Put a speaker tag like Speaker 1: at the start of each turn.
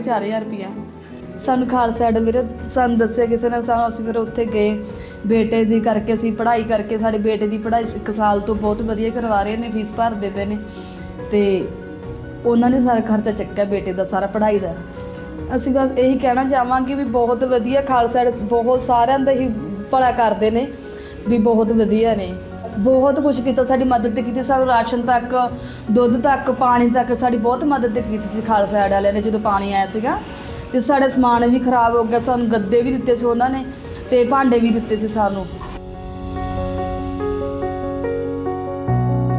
Speaker 1: 4000 ਰੁਪਇਆ ਸਾਨੂੰ ਖਾਲਸਾ ਐਡ ਵੀਰੇ, ਸਾਨੂੰ ਦੱਸਿਆ ਕਿਸੇ ਨੇ, ਸਾਨੂੰ ਅਸੀਂ ਫਿਰ ਉੱਥੇ ਗਏ। ਬੇਟੇ ਦੀ ਕਰਕੇ ਅਸੀਂ ਪੜ੍ਹਾਈ ਕਰਕੇ, ਸਾਡੇ ਬੇਟੇ ਦੀ ਪੜ੍ਹਾਈ ਇੱਕ ਸਾਲ ਤੋਂ ਬਹੁਤ ਵਧੀਆ ਕਰਵਾ ਰਹੇ ਨੇ, ਫੀਸ ਭਰਦੇ ਪਏ ਨੇ। ਤੇ ਉਹਨਾਂ ਨੇ ਸਾਰਾ ਖਰਚਾ ਚੱਕਿਆ ਬੇਟੇ ਦਾ, ਸਾਰਾ ਪੜ੍ਹਾਈ ਦਾ। ਅਸੀਂ ਬਸ ਇਹੀ ਕਹਿਣਾ ਚਾਹਾਂਗੇ ਵੀ ਬਹੁਤ ਵਧੀਆ ਖਾਲਸਾ ਐਡ, ਬਹੁਤ ਸਾਰਿਆਂ ਦਾ ਹੀ ਭਲਾ ਕਰਦੇ ਨੇ, ਵੀ ਬਹੁਤ ਵਧੀਆ ਨੇ। ਬਹੁਤ ਕੁਝ ਕੀਤਾ, ਸਾਡੀ ਮਦਦ ਕੀਤੀ, ਸਾਨੂੰ ਰਾਸ਼ਨ ਤੱਕ, ਦੁੱਧ ਤੱਕ, ਪਾਣੀ ਤੱਕ ਸਾਡੀ ਬਹੁਤ ਮਦਦ ਕੀਤੀ ਸੀ ਖਾਲਸਾ ਐਡ ਵਾਲਿਆਂ ਨੇ ਜਦੋਂ ਪਾਣੀ ਆਇਆ ਸੀਗਾ। ਤੇ ਸਾਡਾ ਸਮਾਨ ਵੀ ਖਰਾਬ ਹੋ ਗਿਆ, ਸਾਨੂੰ ਗੱਦੇ ਵੀ ਦਿੱਤੇ ਸੀ ਉਹਨਾਂ ਨੇ ਤੇ ਭਾਂਡੇ ਵੀ ਦਿੱਤੇ ਸੀ ਸਾਨੂੰ।